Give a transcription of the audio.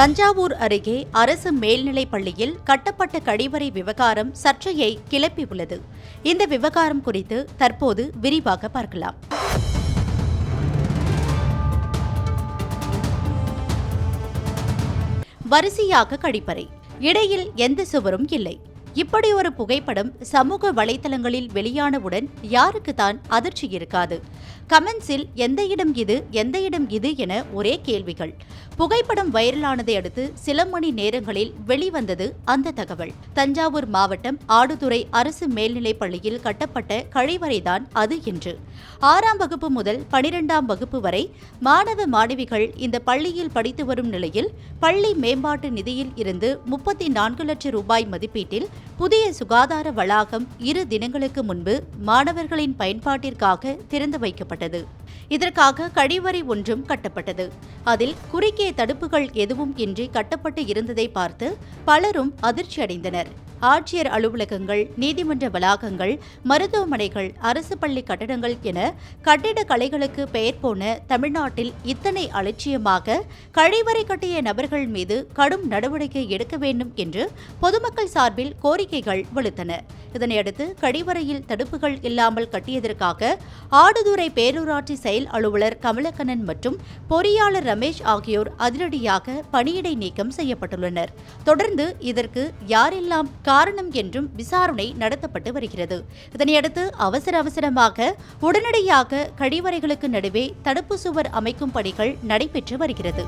தஞ்சாவூர் அருகே அரசு மேல்நிலைப் பள்ளியில் கட்டப்பட்ட கழிவறை விவகாரம் சர்ச்சையை கிளப்பியுள்ளது. இந்த விவகாரம் குறித்து தற்போது விரிவாக பார்க்கலாம். வரிசையாக கழிப்பறை. இடையில் எந்த சுவரும் இல்லை. இப்படி ஒரு புகைப்படம் சமூக வலைதளங்களில் வெளியானவுடன் யாருக்கு தான் அதிர்ச்சி இருக்காது. கமெண்ட்ஸில் எந்த இடம் இது எந்த இடம் இது என ஒரே கேள்விகள். புகைப்படம் வைரலானதை அடுத்து சில மணி நேரங்களில் வெளிவந்தது அந்த தகவல். தஞ்சாவூர் மாவட்டம் ஆடுதுறை அரசு மேல்நிலைப் பள்ளியில் கட்டப்பட்ட கழிவறைதான் அது என்று. ஆறாம் வகுப்பு முதல் பனிரெண்டாம் வகுப்பு வரை மாணவ மாணவிகள் இந்த பள்ளியில் படித்து வரும் நிலையில் பள்ளி மேம்பாட்டு நிதியில் இருந்து முப்பத்தி நான்கு லட்சம் ரூபாய் மதிப்பீட்டில் புதிய சுகாதார வளாகம் இரு தினங்களுக்கு முன்பு மாணவர்களின் பயன்பாட்டிற்காக திறந்து வைக்கப்பட்டது. இதற்காக கழிவறை ஒன்றும் கட்டப்பட்டது. அதில் குறுக்கே தடுப்புகள் எதுவும் இன்றி கட்டப்பட்டு இருந்ததை பார்த்து பலரும் அதிர்ச்சியடைந்தனர். ஆட்சியர் அலுவலகங்கள் நீதிமன்ற வளாகங்கள் மருத்துவமனைகள் அரசு பள்ளி கட்டடங்கள் என கட்டிட கலைகளுக்கு பெயர் போன தமிழ்நாட்டில் இத்தனை அலட்சியமாக கழிவறை கட்டிய நபர்கள் மீது கடும் நடவடிக்கை எடுக்க வேண்டும் என்று பொதுமக்கள் சார்பில் கோரிக்கைகள் வலுத்தன இதனையடுத்து கழிவறையில் தடுப்புகள் இல்லாமல் கட்டியதற்காக ஆடுதுறை பேரூராட்சி செயல் அலுவலர் கமலக்கண்ணன் மற்றும் பொறியாளர் ரமேஷ் ஆகியோர் அதிரடியாக பணியிடை நீக்கம் செய்யப்பட்டுள்ளனர். தொடர்ந்து இதற்கு யாரெல்லாம் காரணம் என்றும் விசாரணை நடத்தப்பட்டு வருகிறது. இதனையடுத்து அவசர அவசரமாக உடனடியாக கழிவறைகளுக்கு நடுவே தடுப்பு சுவர் அமைக்கும் பணிகள் நடைபெற்று வருகிறது.